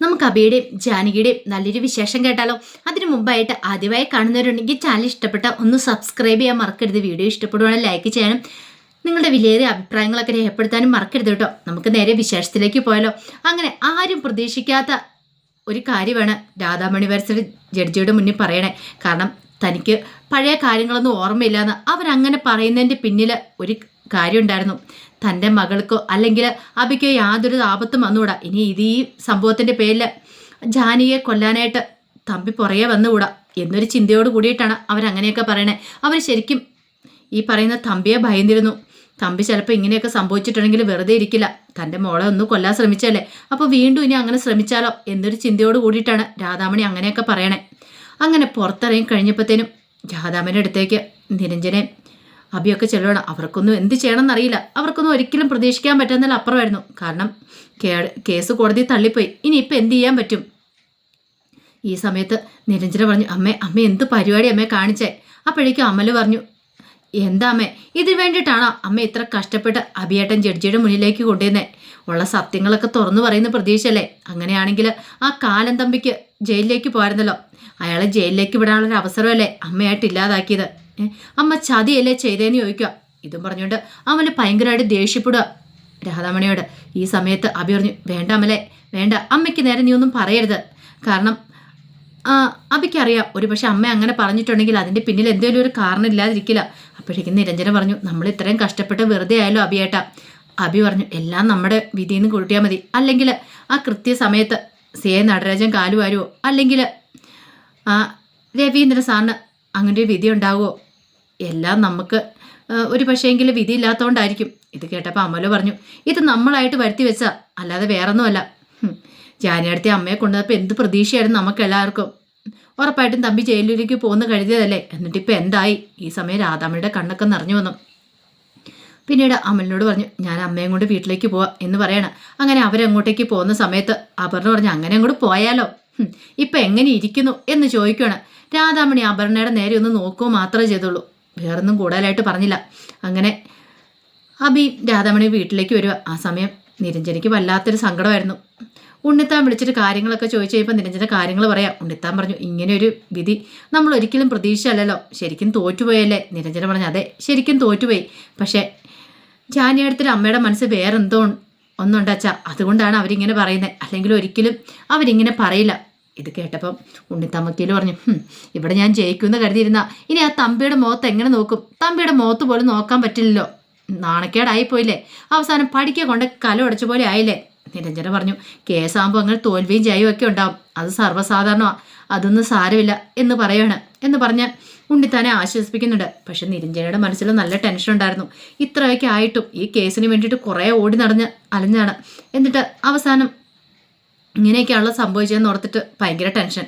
നമുക്ക് അബിയുടെയും ജാനകിയുടെയും നല്ലൊരു വിശേഷം കേട്ടാലോ? അതിനു മുമ്പായിട്ട് ആദ്യമായി കാണുന്നവരുണ്ടെങ്കിൽ ചാനൽ ഇഷ്ടപ്പെട്ട ഒന്ന് സബ്സ്ക്രൈബ് ചെയ്യാൻ മറക്കരുത്. വീഡിയോ ഇഷ്ടപ്പെടുവാണെങ്കിൽ ലൈക്ക് ചെയ്യാനും നിങ്ങളുടെ വിലയേറിയ അഭിപ്രായങ്ങളൊക്കെ രേഖപ്പെടുത്താനും മറക്കരുത് കേട്ടോ. നമുക്ക് നേരെ വിശേഷത്തിലേക്ക് പോയാലോ. അങ്ങനെ ആരും പ്രതീക്ഷിക്കാത്ത ഒരു കാര്യമാണ് രാധാമണി വരസൽ ജഡ്ജിയുടെ മുന്നിൽ പറയണേ. കാരണം തനിക്ക് പഴയ കാര്യങ്ങളൊന്നും ഓർമ്മയില്ലാന്ന് അവരങ്ങനെ പറയുന്നതിന്റെ പിന്നിൽ ഒരു കാര്യം ഉണ്ടായിരുന്നു തന്റെ മകൾക്കോ അല്ലെങ്കിൽ അബിക്കോ യാതൊരു ആപത്തും വന്നുകൂടാ. ഇനി ഇത് ഈ സംഭവത്തിന്റെ പേരിൽ ജാനിയെ കൊല്ലാനായിട്ട് തമ്പി പുറകെ വന്നുകൂടാ എന്നൊരു ചിന്തയോട് കൂടിയിട്ടാണ് അവരങ്ങനെയൊക്കെ പറയണേ. അവർ ശരിക്കും ഈ പറയുന്ന തമ്പിയെ ഭയന്നിരുന്നു. തമ്പി ചിലപ്പോൾ ഇങ്ങനെയൊക്കെ സംഭവിച്ചിട്ടുണ്ടെങ്കിൽ വെറുതെ ഇരിക്കില്ല. തന്റെ മോളെ ഒന്ന് കൊല്ലാൻ ശ്രമിച്ചല്ലേ അപ്പോൾ വീണ്ടും ഇനി അങ്ങനെ ശ്രമിച്ചാലോ എന്നൊരു ചിന്തയോട് കൂടിയിട്ടാണ് രാധാമണി അങ്ങനെയൊക്കെ പറയണേ. അങ്ങനെ പുറത്തിറങ്ങി കഴിഞ്ഞപ്പോഴത്തേനും രാധാമണിയുടെ അടുത്തേക്ക് നിരഞ്ജനെ അഭിയൊക്കെ ചെല്ലണം അവർക്കൊന്നും എന്ത് ചെയ്യണമെന്ന് അറിയില്ല അവർക്കൊന്നും ഒരിക്കലും പ്രതീക്ഷിക്കാൻ പറ്റുന്നതിൽ അപ്പുറമായിരുന്നു. കാരണം കേസ് കോടതി തള്ളിപ്പോയി. ഇനിയിപ്പോൾ എന്ത് ചെയ്യാൻ പറ്റും? ഈ സമയത്ത് നിരഞ്ജന പറഞ്ഞു അമ്മേ അമ്മ എന്ത് പരിപാടി അമ്മയെ കാണിച്ചേ? അപ്പോഴേക്കും അമൽ പറഞ്ഞു എന്താ അമ്മേ ഇതിന് വേണ്ടിയിട്ടാണോ അമ്മ ഇത്ര കഷ്ടപ്പെട്ട് അഭിയേട്ടൻ ജഡ്ജിയുടെ മുന്നിലേക്ക് കൊണ്ടുവന്നേ ഉള്ള സത്യങ്ങളൊക്കെ തുറന്നു പറയുന്ന പ്രതീക്ഷയല്ലേ? അങ്ങനെയാണെങ്കിൽ ആ കാലം തമ്പിക്ക് ജയിലിലേക്ക് പോയിരുന്നല്ലോ അയാളെ ജയിലിലേക്ക് വിടാനുള്ളൊരു അവസരമല്ലേ അമ്മയായിട്ട് ഇല്ലാതാക്കിയത്? അമ്മ ചതിയല്ലേ ചെയ്തേന്ന് ചോദിക്കുക. ഇതും പറഞ്ഞുകൊണ്ട് അമൽ ഭയങ്കരമായിട്ട് ദേഷ്യപ്പെടുക. രാധാമണിയോട് ഈ സമയത്ത് അഭി പറഞ്ഞു വേണ്ട അമലെ വേണ്ട. അമ്മയ്ക്ക് നേരെ നീ ഒന്നും പറയരുത്. കാരണം അഭിക്കറിയാം ഒരു പക്ഷെ അമ്മ അങ്ങനെ പറഞ്ഞിട്ടുണ്ടെങ്കിൽ അതിന്റെ പിന്നിൽ എന്തെങ്കിലും ഒരു കാരണം ഇല്ലാതിരിക്കില്ല. അപ്പോഴേക്കും നിരഞ്ജന പറഞ്ഞു നമ്മൾ ഇത്രയും കഷ്ടപ്പെട്ട് വെറുതെ ആയാലോ അബിയേട്ടാ. അബി പറഞ്ഞു എല്ലാം നമ്മുടെ വിധിയിൽ നിന്ന് കൂട്ടിയാൽ മതി. അല്ലെങ്കിൽ ആ കൃത്യസമയത്ത് സി എ നടരാജൻ കാലുവാരുവോ അല്ലെങ്കിൽ ആ രവീന്ദ്രൻ സാറിന് അങ്ങനെ ഒരു വിധി ഉണ്ടാവുമോ എല്ലാം നമുക്ക് ഒരു പക്ഷേങ്കിൽ വിധി ഇല്ലാത്തതുകൊണ്ടായിരിക്കും ഇത് കേട്ടപ്പോൾ അമല പറഞ്ഞു ഇത് നമ്മളായിട്ട് വരുത്തി വെച്ചാൽ അല്ലാതെ വേറൊന്നുമല്ല. ജാനിയടുത്തെ അമ്മയെ കൊണ്ടുവന്നപ്പോൾ എന്ത് പ്രതീക്ഷയായിരുന്നു നമുക്ക് എല്ലാവർക്കും ഉറപ്പായിട്ടും തമ്പി ജയിലിലേക്ക് പോകുന്ന കരുതിയതല്ലേ? എന്നിട്ട് ഇപ്പം എന്തായി? ഈ സമയം രാധാമ്മയുടെ കണ്ണൊക്കെ നിറഞ്ഞു വന്നു. പിന്നീട് അമലിനോട് പറഞ്ഞു ഞാൻ അമ്മയും കൊണ്ട് വീട്ടിലേക്ക് പോവാം എന്ന് പറയണം. അങ്ങനെ അവരങ്ങോട്ടേക്ക് പോകുന്ന സമയത്ത് അപർണ പറഞ്ഞു അങ്ങനെ അങ്ങോട്ട് പോയാലോ? ഇപ്പം എങ്ങനെ ഇരിക്കുന്നു? എന്ന് ചോദിക്കുകയാണ് രാധാമണി അപർണയുടെ നേരെ ഒന്ന് നോക്കുക മാത്രമേ ചെയ്തുള്ളൂ. വേറൊന്നും കൂടുതലായിട്ട് പറഞ്ഞില്ല. അങ്ങനെ അബി രാധാമണി വീട്ടിലേക്ക് വരിക ആ സമയം നിരഞ്ജനയ്ക്ക് വല്ലാത്തൊരു സങ്കടമായിരുന്നു. ഉണ്ണിത്താൻ വിളിച്ചിട്ട് കാര്യങ്ങളൊക്കെ ചോദിച്ചു കഴിയുമ്പോൾ നിരഞ്ജന കാര്യങ്ങൾ പറയാം. ഉണ്ണിത്താൻ പറഞ്ഞു ഇങ്ങനെ ഒരു വിധി നമ്മൾ ഒരിക്കലും പ്രതീക്ഷയല്ലല്ലോ ശരിക്കും തോറ്റുപോയല്ലേ? നിരഞ്ജന പറഞ്ഞു അതെ ശരിക്കും തോറ്റുപോയി. പക്ഷേ ജാനിയടുത്തൊരു അമ്മയുടെ മനസ്സ് വേറെന്തോ ഒന്നുണ്ടച്ചാ അതുകൊണ്ടാണ് അവരിങ്ങനെ പറയുന്നത് അല്ലെങ്കിൽ ഒരിക്കലും അവരിങ്ങനെ പറയില്ല. ഇത് കേട്ടപ്പം ഉണ്ണിത്തമ്മക്കീൽ പറഞ്ഞു ഇവിടെ ഞാൻ ജയിക്കുമെന്ന് കരുതിയിരുന്ന. ഇനി ആ തമ്പിയുടെ മുഖത്ത് എങ്ങനെ നോക്കും? തമ്പിയുടെ മുഖത്ത് പോലും നോക്കാൻ പറ്റില്ലല്ലോ. നാണക്കേടായി പോയില്ലേ? അവസാനം പഠിക്കുക കൊണ്ട് കല ഉടച്ച പോലെ ആയില്ലേ? നിരഞ്ജന പറഞ്ഞു കേസാകുമ്പോൾ അങ്ങനെ തോൽവിയും ജയവും ഒക്കെ ഉണ്ടാവും. അത് സർവസാധാരണമാണ് അതൊന്നും സാരമില്ല എന്ന് പറയാണ്. എന്ന് പറഞ്ഞ് ഉണ്ണിത്താനെ ആശ്വസിപ്പിക്കുന്നുണ്ട്. പക്ഷെ നിരഞ്ജനയുടെ മനസ്സിൽ നല്ല ടെൻഷൻ ഉണ്ടായിരുന്നു. ഇത്രയൊക്കെ ആയിട്ടും ഈ കേസിന് വേണ്ടിയിട്ട് കുറേ ഓടി നടന്ന് അലഞ്ഞാണ് എന്നിട്ട് അവസാനം ഇങ്ങനെയൊക്കെയാണല്ലോ സംഭവിച്ചതെന്ന് ഓർത്തിട്ട് ഭയങ്കര ടെൻഷൻ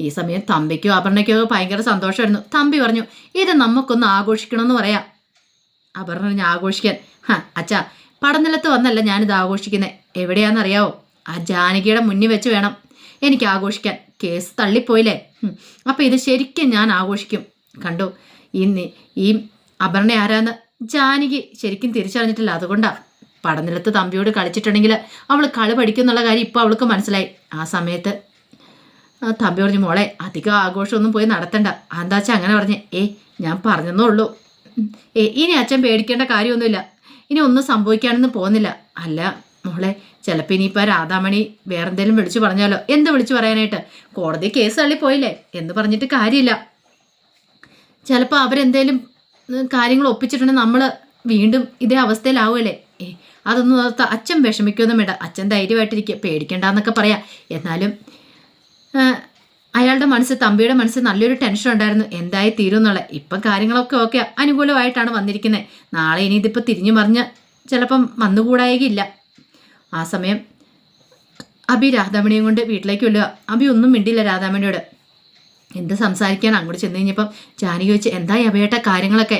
ഈ സമയം തമ്പിക്കോ അപർണയ്ക്കോ ഭയങ്കര സന്തോഷമായിരുന്നു. തമ്പി പറഞ്ഞു ഇത് നമുക്കൊന്ന് ആഘോഷിക്കണമെന്ന് പറയാം. അപർണ ഞാൻ ആഘോഷിക്കാൻ. ഹാ അച്ഛാ പടനിലത്ത് വന്നല്ല ഞാനിത് ആഘോഷിക്കുന്നത് എവിടെയാണെന്നറിയാവോ? ആ ജാനകിയുടെ മുന്നിൽ വെച്ച് വേണം. എനിക്ക് ആഘോഷിക്കാൻ കേസ് തള്ളിപ്പോയില്ലേ. അപ്പം ഇത് ശരിക്കും ഞാൻ ആഘോഷിക്കും. കണ്ടു? ഇന്ന് ഈ അപർണ ആരാന്ന് ജാനകി ശരിക്കും തിരിച്ചറിഞ്ഞിട്ടില്ല. അതുകൊണ്ടാണ് പടനിലത്ത് തമ്പിയോട് കളിച്ചിട്ടുണ്ടെങ്കിൽ അവൾ കളി പഠിക്കുന്നുള്ള കാര്യം ഇപ്പോൾ അവൾക്ക് മനസ്സിലായി. ആ സമയത്ത് തമ്പി പറഞ്ഞു മോളെ അധികം ആഘോഷമൊന്നും പോയി നടത്തണ്ട. എന്താ വെച്ചാൽ അങ്ങനെ പറഞ്ഞ്? ഏ ഞാൻ പറഞ്ഞെന്നേ ഉള്ളൂ. ഏ ഇനി അച്ഛൻ പേടിക്കേണ്ട കാര്യമൊന്നുമില്ല. ഇനി ഒന്നും സംഭവിക്കാനൊന്നും പോകുന്നില്ല. അല്ല മോളെ ചിലപ്പോൾ ഇനിയിപ്പോൾ രാധാമണി വേറെന്തേലും വിളിച്ചു പറഞ്ഞാലോ? എന്ത് വിളിച്ചു പറയാനായിട്ട്? കോടതി കേസ് തള്ളിപ്പോയില്ലേ? എന്ന് പറഞ്ഞിട്ട് കാര്യമില്ല. ചിലപ്പോൾ അവരെന്തേലും കാര്യങ്ങൾ ഒപ്പിച്ചിട്ടുണ്ടെങ്കിൽ നമ്മൾ വീണ്ടും ഇതേ അവസ്ഥയിലാവുമല്ലേ ഏ അതൊന്നും ഓർത്ത് അച്ഛൻ വിഷമിക്കൊന്നും വേണ്ട. അച്ഛൻ ധൈര്യമായിട്ടിരിക്കുക. പേടിക്കണ്ടെന്നൊക്കെ പറയാം. എന്നാലും അയാളുടെ മനസ്സ് തമ്പിയുടെ മനസ്സ് നല്ലൊരു ടെൻഷൻ ഉണ്ടായിരുന്നു. എന്തായി തീരും എന്നുള്ള. ഇപ്പം കാര്യങ്ങളൊക്കെ ഓക്കെ. അനുകൂലമായിട്ടാണ് വന്നിരിക്കുന്നത്. നാളെ ഇനി ഇതിപ്പോൾ തിരിഞ്ഞു മറിഞ്ഞ് ചിലപ്പം വന്നുകൂടായികയില്ല. ആ സമയം അബി രാധാമണിയും കൊണ്ട് വീട്ടിലേക്ക് വല്ലുക അബി ഒന്നും മിണ്ടില്ല രാധാമണിയോട്. എന്ത് സംസാരിക്കാനാണ് അങ്ങോട്ട് ചെന്ന് കഴിഞ്ഞപ്പം ജാനി ചോദിച്ച് എന്തായി അബിയേട്ട കാര്യങ്ങളൊക്കെ?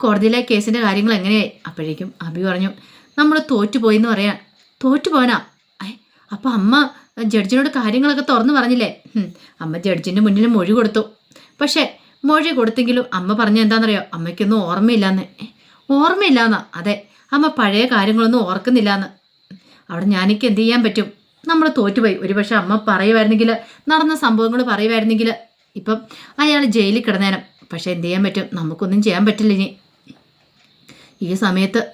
കോടതിയിലെ കേസിന്റെ കാര്യങ്ങൾ എങ്ങനെയായി? അപ്പോഴേക്കും അബി പറഞ്ഞു നമ്മൾ തോറ്റുപോയി എന്ന് പറയാൻ. തോറ്റുപോനാ ഏ അപ്പം അമ്മ ജഡ്ജിനോട് കാര്യങ്ങളൊക്കെ തുറന്നു പറഞ്ഞില്ലേ? അമ്മ ജഡ്ജിന്റെ മുന്നിൽ മൊഴി കൊടുത്തു. പക്ഷേ മൊഴി കൊടുത്തെങ്കിലും അമ്മ പറഞ്ഞ എന്താണെന്നറിയോ അമ്മയ്ക്കൊന്നും ഓർമ്മയില്ലാന്ന്. ഓർമ്മയില്ലാന്നാ? അതെ അമ്മ പഴയ കാര്യങ്ങളൊന്നും ഓർക്കുന്നില്ലാന്ന്. അവിടെ ഞാനിക്ക് എന്ത് ചെയ്യാൻ പറ്റും? നമ്മൾ തോറ്റുപോയി. ഒരുപക്ഷെ അമ്മ പറയുമായിരുന്നെങ്കിൽ നടന്ന സംഭവങ്ങൾ പറയുമായിരുന്നെങ്കിൽ ഇപ്പം അയാൾ ജയിലിൽ കിടന്നേനം. പക്ഷെ എന്ത് ചെയ്യാൻ പറ്റും? നമുക്കൊന്നും ചെയ്യാൻ പറ്റില്ല ഇനി. ഈ സമയത്ത്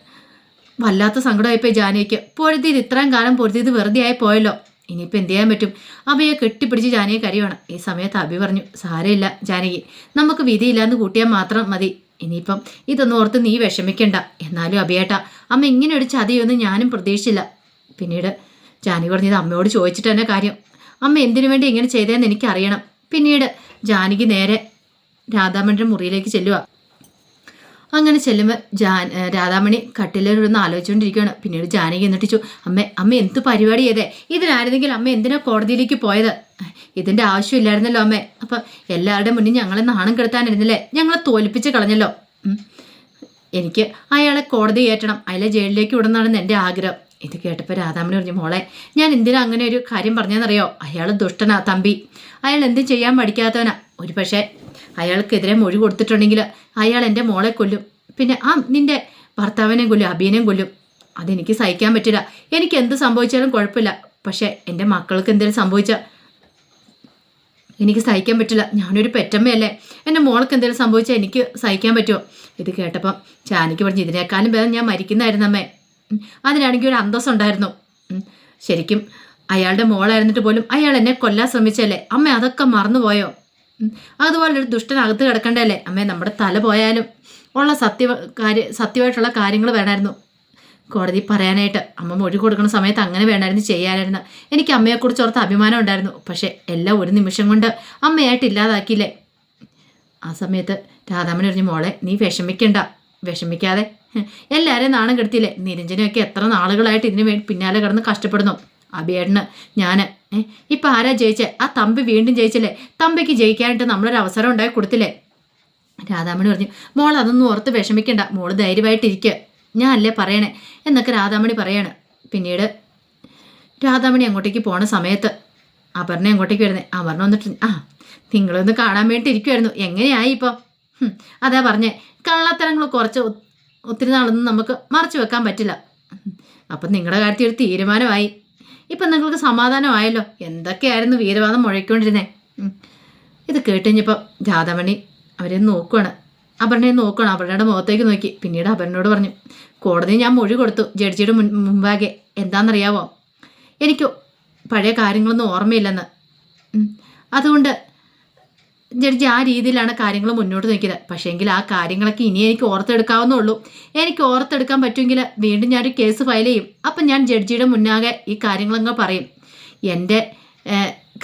വല്ലാത്ത സങ്കടമായിപ്പോയി ജാനകിക്ക് പൊഴുതിയത് ഇത്രയും കാലം പൊഴുതിയത് വെറുതെ ആയി പോയല്ലോ. ഇനിയിപ്പോൾ എന്ത് ചെയ്യാൻ പറ്റും? അവയെ കെട്ടിപ്പിടിച്ച് ജാനകി കരയുവാണ്. ഈ സമയത്ത് അഭി പറഞ്ഞു സാരമില്ല ജാനകി. നമുക്ക് വിധിയില്ലാന്ന് കൂട്ടിയാൽ മാത്രം മതി. ഇനിയിപ്പം ഇതൊന്നും ഓർത്ത് നീ വിഷമിക്കണ്ട. എന്നാലും അഭിയേട്ട അമ്മ ഇങ്ങനെ ഒരു ചതിയൊന്നും ഞാനും പ്രതീക്ഷിച്ചില്ല. പിന്നീട് ജാനകി പറഞ്ഞത് അമ്മയോട് ചോദിച്ചിട്ട് തന്നെ കാര്യം. അമ്മ എന്തിനു വേണ്ടി ഇങ്ങനെ ചെയ്തതെന്ന് എനിക്കറിയണം. പിന്നീട് ജാനകി നേരെ രാധാമണിയുടെ മുറിയിലേക്ക് ചെല്ലുക അങ്ങനെ ചെല്ലുമ്പോൾ ജാൻ രാധാമണി കട്ടിലിരുന്ന് ആലോചിച്ചുകൊണ്ടിരിക്കുകയാണ് പിന്നീട് ജാനകി എന്നിട്ട് ചോ അമ്മ അമ്മ എന്ത് പരിപാടി ചെയ്തേ? ഇതിനായിരുന്നെങ്കിൽ അമ്മ എന്തിനാ കോടതിയിലേക്ക് പോയത്? ഇതിന്റെ ആവശ്യമില്ലായിരുന്നല്ലോ അമ്മേ. അപ്പം എല്ലാവരുടെ മുന്നിൽ ഞങ്ങളെ നാണം കെടുത്താനിരുന്നില്ലേ ഞങ്ങളെ തോൽപ്പിച്ച് കളഞ്ഞല്ലോ. എനിക്ക് അയാളെ കോടതി കയറ്റണം. അയാളെ ജയിലിലേക്ക് വിടുന്നതാണെന്ന് എന്റെ ആഗ്രഹം. ഇത് കേട്ടപ്പോൾ രാധാമണി പറഞ്ഞു മോളെ ഞാൻ എന്തിനാ അങ്ങനെ ഒരു കാര്യം പറഞ്ഞതെന്നറിയോ? അയാൾ ദുഷ്ടനാ തമ്പി. അയാൾ എന്തും ചെയ്യാൻ പഠിക്കാത്തവനാ ഒരു പക്ഷേ അയാൾക്കെതിരെ മൊഴി കൊടുത്തിട്ടുണ്ടെങ്കിൽ അയാൾ എന്റെ മോളെ കൊല്ലും. പിന്നെ ആ നിന്റെ ഭർത്താവിനെ കൊല്ലും അബീനെയും കൊല്ലും. അതെനിക്ക് സഹിക്കാൻ പറ്റില്ല. എനിക്ക് എന്ത് സംഭവിച്ചാലും കുഴപ്പമില്ല. പക്ഷേ എന്റെ മക്കൾക്ക് എന്തെങ്കിലും സംഭവിച്ചാൽ എനിക്ക് സഹിക്കാൻ പറ്റില്ല. ഞാനൊരു പെറ്റമ്മയല്ലേ. എന്റെ മോൾക്ക് എന്തെങ്കിലും സംഭവിച്ചാൽ എനിക്ക് സഹിക്കാൻ പറ്റുമോ? ഇത് കേട്ടപ്പം ചാനിക്ക് പറഞ്ഞു ഇതിനേക്കാളും ഭേദം ഞാൻ മരിക്കുന്നതായിരുന്നു അമ്മേ. അതിനാണെങ്കിൽ ഒരു അന്തസ് ഉണ്ടായിരുന്നു. ശരിക്കും അയാളുടെ മോളായിരുന്നിട്ട് പോലും അയാൾ എന്നെ കൊല്ലാൻ ശ്രമിച്ചല്ലേ. അമ്മ അതൊക്കെ മറന്നുപോയോ? അതുപോലൊരു ദുഷ്ടൻ കിടക്കണ്ടല്ലേ? അമ്മേ നമ്മുടെ തല പോയാലും ഉള്ള സത്യ കാര്യ സത്യമായിട്ടുള്ള കാര്യങ്ങൾ വേണമായിരുന്നു കോടതി പറയാനായിട്ട് അമ്മ മൊഴി കൊടുക്കുന്ന സമയത്ത് അങ്ങനെ വേണമായിരുന്നു ചെയ്യാനായിരുന്നു. എനിക്ക് അമ്മയെക്കുറിച്ച് ഓർത്ത് അഭിമാനം ഉണ്ടായിരുന്നു. പക്ഷേ എല്ലാം ഒരു നിമിഷം കൊണ്ട് അമ്മയായിട്ട് ഇല്ലാതാക്കിയില്ലേ? ആ സമയത്ത് രാധാമണി പറഞ്ഞു മോളെ നീ വിഷമിക്കണ്ട വിഷമിക്കാതെ. എല്ലാവരെയും നാണം കെടുത്തില്ലേ നിരഞ്ജനൊക്കെ എത്ര നാളുകളായിട്ട് ഇതിന് വേണ്ടി പിന്നാലെ കിടന്ന് കഷ്ടപ്പെടുന്നു. അഭിയേട്ടന് ഞാൻ ഇപ്പം ആരാ ജയിച്ചേ? ആ തമ്പി വീണ്ടും ജയിച്ചല്ലേ? തമ്പിക്ക് ജയിക്കാനായിട്ട് നമ്മളൊരു അവസരം ഉണ്ടായി കൊടുത്തില്ലേ? രാധാമണി പറഞ്ഞു മോൾ അതൊന്നും ഓർത്ത് വിഷമിക്കണ്ട. മോൾ ധൈര്യമായിട്ടിരിക്കുക ഞാൻ അല്ലേ പറയണേ? എന്നൊക്കെ രാധാമണി പറയാണ്. പിന്നീട് രാധാമണി അങ്ങോട്ടേക്ക് പോണ സമയത്ത് അപർണ അങ്ങോട്ടേക്ക് വരുന്നേ. അപർണ വന്നിട്ട് ആ നിങ്ങളൊന്ന് കാണാൻ വേണ്ടി ഇരിക്കുമായിരുന്നു എങ്ങനെയായി ഇപ്പോൾ അതാ പറഞ്ഞേ. കള്ളത്തരങ്ങൾ കുറച്ച് ഒത്തിരി നാളൊന്നും നമുക്ക് മറച്ചു വെക്കാൻ പറ്റില്ല. അപ്പം നിങ്ങളുടെ കാര്യത്തിൽ ഒരു തീരുമാനമായി. ഇപ്പം നിങ്ങൾക്ക് സമാധാനമായല്ലോ. എന്തൊക്കെയായിരുന്നു വീരവാദം മുഴക്കൊണ്ടിരുന്നേ ഇത് കേട്ടുകഴിഞ്ഞപ്പോൾ രാധാമണി അവരെ നോക്കുവാണ്. അപർണയെ നോക്കണം. അപർണയുടെ മുഖത്തേക്ക് നോക്കി. പിന്നീട് അപർണയോട് പറഞ്ഞു കോടതി ഞാൻ മൊഴി കൊടുത്തു. ജഡ്ജിയുടെ മുൻ മുമ്പാകെ എന്താണെന്നറിയാവോ? എനിക്ക് പഴയ കാര്യങ്ങളൊന്നും ഓർമ്മയില്ലെന്ന്. അതുകൊണ്ട് ജഡ്ജി ആ രീതിയിലാണ് കാര്യങ്ങൾ മുന്നോട്ട് നിൽക്കുന്നത് പക്ഷേങ്കിൽ ആ കാര്യങ്ങളൊക്കെ ഇനി എനിക്ക് ഓർത്തെടുക്കാവുന്നുള്ളൂ എനിക്ക് ഓർത്തെടുക്കാൻ പറ്റുമെങ്കിൽ വീണ്ടും ഞാനൊരു കേസ് ഫയൽ ചെയ്യും. അപ്പം ഞാൻ ജഡ്ജിയുടെ മുന്നാകെ ഈ കാര്യങ്ങളങ്ങ് പറയും. എന്റെ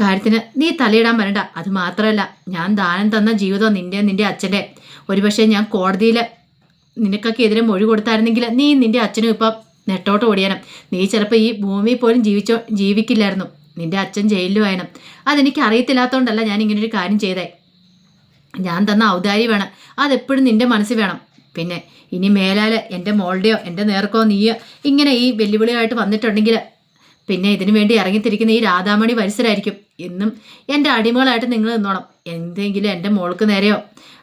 കാര്യത്തിന് നീ തലയിടാൻ വരണ്ട. അത് മാത്രമല്ല ഞാൻ ദാനം തന്ന ജീവിതം നിന്റെ നിന്റെ അച്ഛന്റെ. ഒരുപക്ഷെ ഞാൻ കോടതിയിൽ നിനക്കൊക്കെ എതിരെ മൊഴി കൊടുത്തായിരുന്നെങ്കിൽ നീ നിന്റെ അച്ഛനും ഇപ്പം നെട്ടോട്ട് ഓടിയണം നീ ചിലപ്പോൾ ഈ ഭൂമിയിൽ പോലും ജീവിച്ചോ ജീവിക്കില്ലായിരുന്നു. നിന്റെ അച്ഛൻ ജയിലിലും ആയണം അതെനിക്ക് അറിയത്തില്ലാത്തതുകൊണ്ടല്ല ഞാൻ ഇങ്ങനൊരു കാര്യം ചെയ്തേ. ഞാൻ തന്ന ഔദാരി വേണം. അതെപ്പോഴും നിന്റെ മനസ്സിൽ വേണം. പിന്നെ ഇനി മേലാൽ എന്റെ മോളുടെയോ എന്റെ നേർക്കോ നീയോ ഇങ്ങനെ ഈ വെല്ലുവിളിയായിട്ട് വന്നിട്ടുണ്ടെങ്കിൽ പിന്നെ ഇതിനു വേണ്ടി ഇറങ്ങിത്തിരിക്കുന്ന ഈ രാധാമണി പരിസരമായിരിക്കും എന്നും എന്റെ അടിമകളായിട്ട് നിങ്ങൾ നിന്നോണം. എന്തെങ്കിലും എന്റെ മോൾക്ക് നേരെയോ?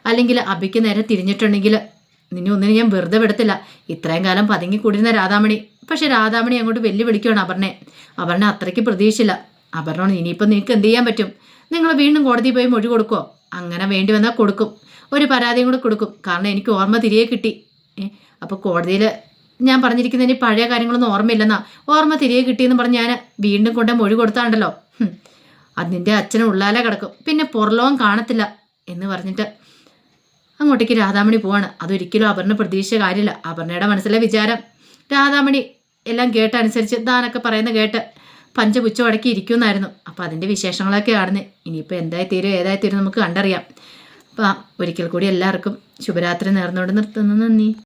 അല്ലെങ്കിൽ അബിക്ക് നേരെ തിരിഞ്ഞിട്ടുണ്ടെങ്കിൽ നിന്നെ ഒന്നിനും ഞാൻ വെറുതെ വിടത്തില്ല. ഇത്രയും കാലം പതുങ്ങി കൂടിയിരുന്ന രാധാമണി. പക്ഷെ രാധാമണി അങ്ങോട്ട് വെല്ലുവിളിക്കുകയാണ് അപർണെ. അപർണ അത്രയ്ക്ക് പ്രതീക്ഷിച്ചില്ല അപർണ ഇനിയിപ്പോൾ നിനക്ക് എന്ത് ചെയ്യാൻ പറ്റും? നിങ്ങൾ വീണ്ടും കോടതിയിൽ പോയി മൊഴി കൊടുക്കുമോ അങ്ങനെ വേണ്ടി വന്നാൽ കൊടുക്കും. ഒരു പരാതിയും കൂടെ കൊടുക്കും. കാരണം എനിക്ക് ഓർമ്മ തിരികെ കിട്ടി. അപ്പോൾ കോടതിയിൽ ഞാൻ പറഞ്ഞിരിക്കുന്ന പറഞ്ഞിരിക്കുന്നതിന് പഴയ കാര്യങ്ങളൊന്നും ഓർമ്മയില്ലെന്നാ. ഓർമ്മ തിരികെ കിട്ടിയെന്ന് പറഞ്ഞ് ഞാൻ വീണ്ടും കൊണ്ട് മൊഴി കൊടുത്താണ്ടല്ലോ. അത് നിന്റെ അച്ഛനും ഉള്ളാലെ കിടക്കും. പിന്നെ പുറലോകം കാണത്തില്ല എന്ന് പറഞ്ഞിട്ട് അങ്ങോട്ടേക്ക് രാധാമണി പോവാണ്. അതൊരിക്കലും അപർണ പ്രതീക്ഷിച്ച കാര്യമില്ല. അപർണയുടെ മനസ്സിലെ വിചാരം. രാധാമണി എല്ലാം കേട്ടനുസരിച്ച് ദാനൊക്കെ പറയുന്ന കേട്ട് പഞ്ചപുച്ച അടക്കി ഇരിക്കുമെന്നായിരുന്നു അപ്പോൾ അതിന്റെ വിശേഷങ്ങളൊക്കെ ആണെന്ന്. ഇനിയിപ്പോൾ എന്തായി തീരും ഏതായി തീരും നമുക്ക് കണ്ടറിയാം. അപ്പം ഒരിക്കൽ കൂടി എല്ലാവർക്കും ശുഭരാത്രി നേർന്നുകൊണ്ട് നിർത്തുന്നു. നന്ദി.